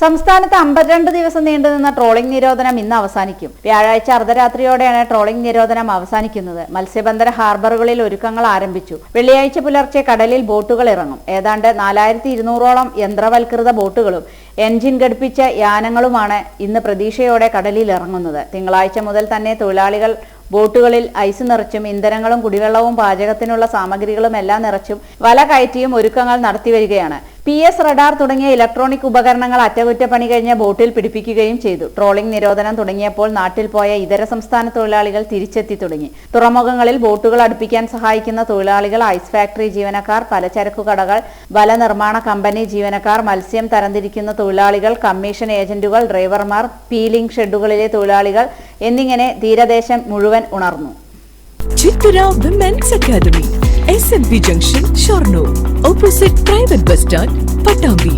സംസ്ഥാനത്ത് അമ്പത്തിരണ്ട് ദിവസം നീണ്ടുനിന്ന ട്രോളിംഗ് നിരോധനം ഇന്ന് അവസാനിക്കും. വ്യാഴാഴ്ച അർദ്ധരാത്രിയോടെയാണ് ട്രോളിംഗ് നിരോധനം അവസാനിക്കുന്നത്. മത്സ്യബന്ധന ഹാർബറുകളിൽ ഒരുക്കങ്ങൾ ആരംഭിച്ചു. വെള്ളിയാഴ്ച പുലർച്ചെ കടലിൽ ബോട്ടുകൾ ഇറങ്ങും. ഏതാണ്ട് നാലായിരത്തി ഇരുന്നൂറോളം യന്ത്രവൽകൃത ബോട്ടുകളും എൻജിൻ ഘടിപ്പിച്ച യാനങ്ങളുമാണ് ഇന്ന് പ്രതീക്ഷയോടെ കടലിൽ ഇറങ്ങുന്നത്. തിങ്കളാഴ്ച മുതൽ തന്നെ തൊഴിലാളികൾ ബോട്ടുകളിൽ ഐസ് നിറച്ചും ഇന്ധനങ്ങളും കുടിവെള്ളവും പാചകത്തിനുള്ള സാമഗ്രികളും എല്ലാം നിറച്ചും വല കയറ്റിയും ഒരുക്കങ്ങൾ നടത്തിവരികയാണ്. പി എസ് റഡാർ തുടങ്ങിയ ഇലക്ട്രോണിക് ഉപകരണങ്ങൾ അറ്റകുറ്റപ്പണി കഴിഞ്ഞ ബോട്ടിൽ പിടിപ്പിക്കുകയും ചെയ്തു. ട്രോളിംഗ് നിരോധനം തുടങ്ങിയപ്പോൾ നാട്ടിൽ പോയ ഇതര സംസ്ഥാന തൊഴിലാളികൾ തിരിച്ചെത്തി തുടങ്ങി. തുറമുഖങ്ങളിൽ ബോട്ടുകൾ അടുപ്പിക്കാൻ സഹായിക്കുന്ന തൊഴിലാളികൾ ഐസ് ഫാക്ടറി ജീവനക്കാർ പലചരക്കു കടകൾ വല നിർമ്മാണ കമ്പനി ജീവനക്കാർ മത്സ്യം തരംതിരിക്കുന്ന തൊഴിലാളികൾ കമ്മീഷൻ ഏജന്റുകൾ ഡ്രൈവർമാർ പീലിംഗ് ഷെഡുകളിലെ തൊഴിലാളികൾ എന്നിങ്ങനെ തീരദേശം മുഴുവൻ ഉണർന്നു. Women's academy S N B junction Shoranur opposite private bus stand Pattambi